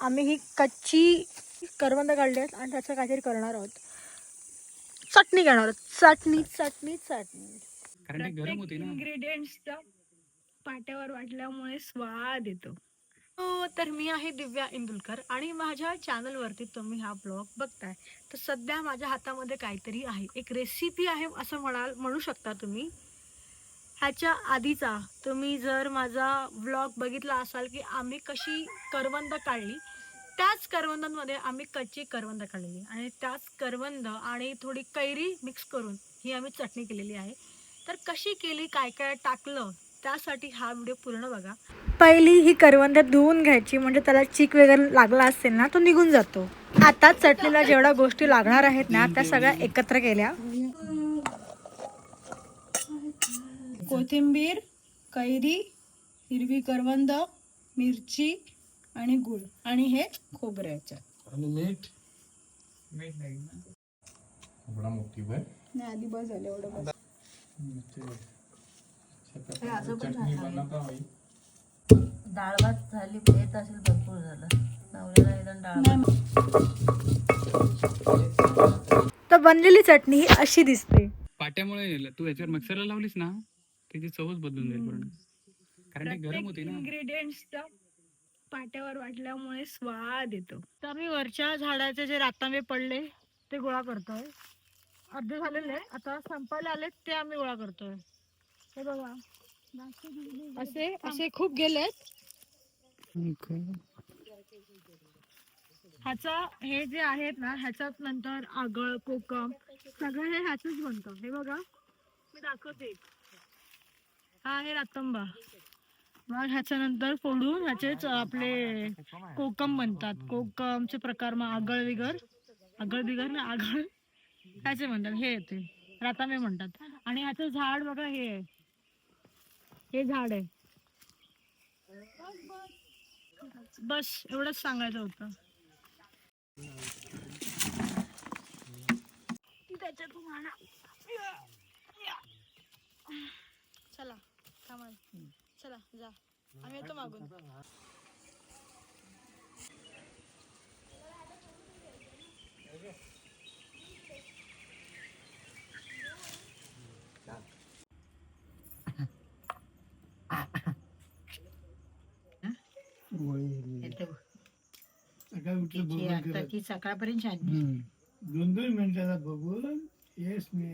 आम्ही ही कच्ची करवंद काढली आहेत आणि त्याचं काहीतरी करणार आहोत. चटणी घेणार आहोत. चटणी चटणी चटणी. कारण ते गरम होते ना. इन्ग्रेडियंट्स पाट्यावर वाटल्यामुळे स्वाद येतो. हो तर मी आहे दिव्या इंदुलकर आणि माझ्या चॅनलवरती तुम्ही हा ब्लॉग बघताय. तर सध्या माझ्या हातामध्ये काहीतरी आहे. एक रेसिपी आहे असं म्हणाल म्हणू शकता तुम्ही. ह्याच्या आधीचा तुम्ही जर माझा व्लॉग बघितला असाल की आम्ही कशी करवंद काढली त्याच करवंदांमध्ये आम्ही कच्ची करवंद काढलेली. आणि त्याच करवंद आणि थोडी कैरी मिक्स करून ही आम्ही चटणी केलेली आहे. तर कशी केली काय काय टाकलं त्यासाठी हा व्हिडिओ पूर्ण बघा. पहिली ही करवंद धुवून घ्यायची म्हणजे त्याला चीक वगैरे लागला असेल ना तो निघून जातो. आता चटणीला जेवढ्या गोष्टी लागणार आहेत ना त्या सगळ्या एकत्र केल्या. कोथिंबीर कैरी हिरवी करवंद मिरची आणि गुळ. आणि हे खोबऱ्याच्या आणि मीठ? मीठ नाही ना. थोडा मोठी भर नाही आधी बस झालं एवढं बस. चटणी बनवता होईल डाळ भात झाली येत असेल भरपूर झालं. नवऱ्याला निदान डाळ तर बनलेली चटणी ही अशी दिसते. पाट्यामुळे तू याच्यावर मिक्सरला लावलीस ना? त्याची चवच बदलून जाईल पूर्ण. कारण ते गरम होते ना. इन्ग्रेडियंट्स पाट्यावर वाटल्यामुळे स्वाद येतो. तर मी वरच्या झाडाचे जे रातांबे पडले ते गोळा करतोय. अर्धे झालेले आता संपायला आले ते आम्ही गोळा करतोय. हे बघा. असे असे खूप गेलेत. ह्याचा हे जे आहेत ना ह्याच्यात नंतर आगळ कोकम सगळं हे ह्याच बनतं. हे बघा. मी दाखवते. हा आहे रातंबा. मग ह्याच्यानंतर फोडून ह्याचेच आपले कोकम बनतात कोकमचे प्रकार मग आगळ बिगर. आगळ बिगर ना आगळ. ह्याचे म्हणतात. हे येते. रातांबे म्हणतात. आणि ह्याचं झाड बघा हे. आहे हे झाड आहे. बस एवढंच सांगायचं होतं. तुम्हाला चला. चला जा. आम्ही येतो मागून. तिची आता ती सकाळपर्यंत शांती दोन दोन मिनिटाला बघून येस मी